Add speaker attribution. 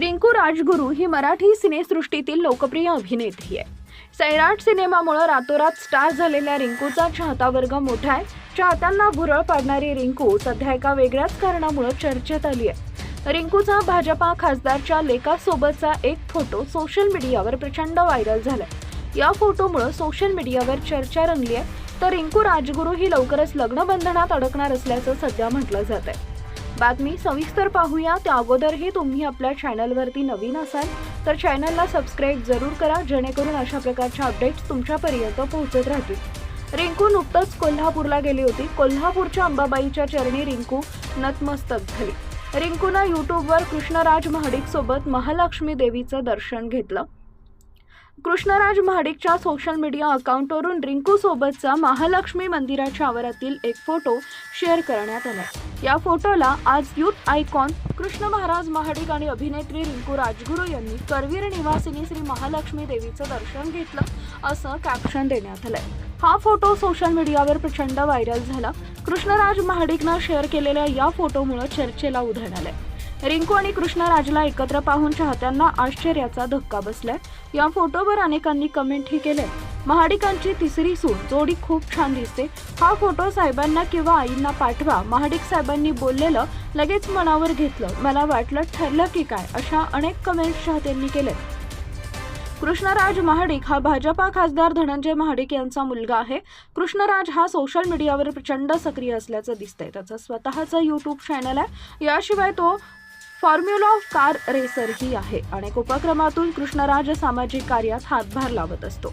Speaker 1: रिंकू राजगुरू ही मराठी सिनेसृष्टीतील लोकप्रिय अभिनेत्री आहे. सैराट सिनेमामुळे रातोरात स्टार झालेल्या रिंकूचा चाहता वर्ग मोठा आहे. चाहत्यांना भुरळ पाडणारी रिंकू सध्या एका वेगळ्याच कारणामुळे चर्चेत आली आहे. रिंकूचा भाजपा खासदारच्या लेकासोबतचा एक फोटो सोशल मीडियावर प्रचंड व्हायरल झालाय. या फोटोमुळे सोशल मीडियावर चर्चा रंगली आहे. तर रिंकू राजगुरू ही लवकरच लग्न बंधनात अडकणार असल्याचं सध्या म्हटलं जात आहे बातमी सविस्तर पाहूया. त्या अगोदरही तुम्ही आपल्या चॅनलवरती नवीन असाल तर चॅनलला सबस्क्राईब जरूर करा जेणेकरून अशा प्रकारच्या अपडेट्स तुमच्यापर्यंत पोहोचत राहतील. रिंकू नुकतंच कोल्हापूरला गेली होती. कोल्हापूरच्या अंबाबाईच्या चरणी रिंकू नतमस्तक झाली. रिंकूनं यूट्यूबवर कृष्णराज महाडिकसोबत महालक्ष्मी देवीचं दर्शन घेतलं. कृष्णराज महाडिकच्या सोशल मीडिया अकाउंटवरून रिंकूसोबतचा महालक्ष्मी मंदिराच्या आवारातील एक फोटो शेअर करण्यात आला. या फोटोला आज युथ आयकॉन कृष्ण महाराज महाडिक आणि अभिनेत्री रिंकू राजगुरू यांनी करवीर निवासिनी श्री महालक्ष्मी देवीचं दर्शन घेतलं असं कॅप्शन देण्यात आलंय. हा फोटो सोशल मीडियावर प्रचंड व्हायरल झाला. कृष्णराज महाडिकनं शेअर केलेल्या या फोटोमुळे चर्चेला उधाण आलंय. रिंकू आणि कृष्णराजला एकत्र पाहून चाहत्यांना आश्चर्याचा धक्का बसलाय. या फोटोवर अनेकांनी कमेंटही केलंय. महाडिकांची तिसरी सूट जोडी खूप छान दिसते. हा फोटो साहेबांना किंवा आईंना पाठवा महाडिक साहेबांनी बोललेलं लगेच मनावर घेतलं. मला वाटलं ठरलं की काय अशा अनेक कमेंट्स चाहत्यांनी केले कृष्णराज महाडिक हा भाजपा खासदार धनंजय महाडिक यांचा मुलगा आहे. कृष्णराज हा सोशल मीडियावर प्रचंड सक्रिय असल्याचं दिसतंय. त्याचं स्वतःचं यूट्यूब चॅनल आहे. याशिवाय तो फॉर्म्युला ऑफ कार रेसरही आहे. अनेक उपक्रमातून कृष्णराज सामाजिक कार्यात हातभार लावत असतो.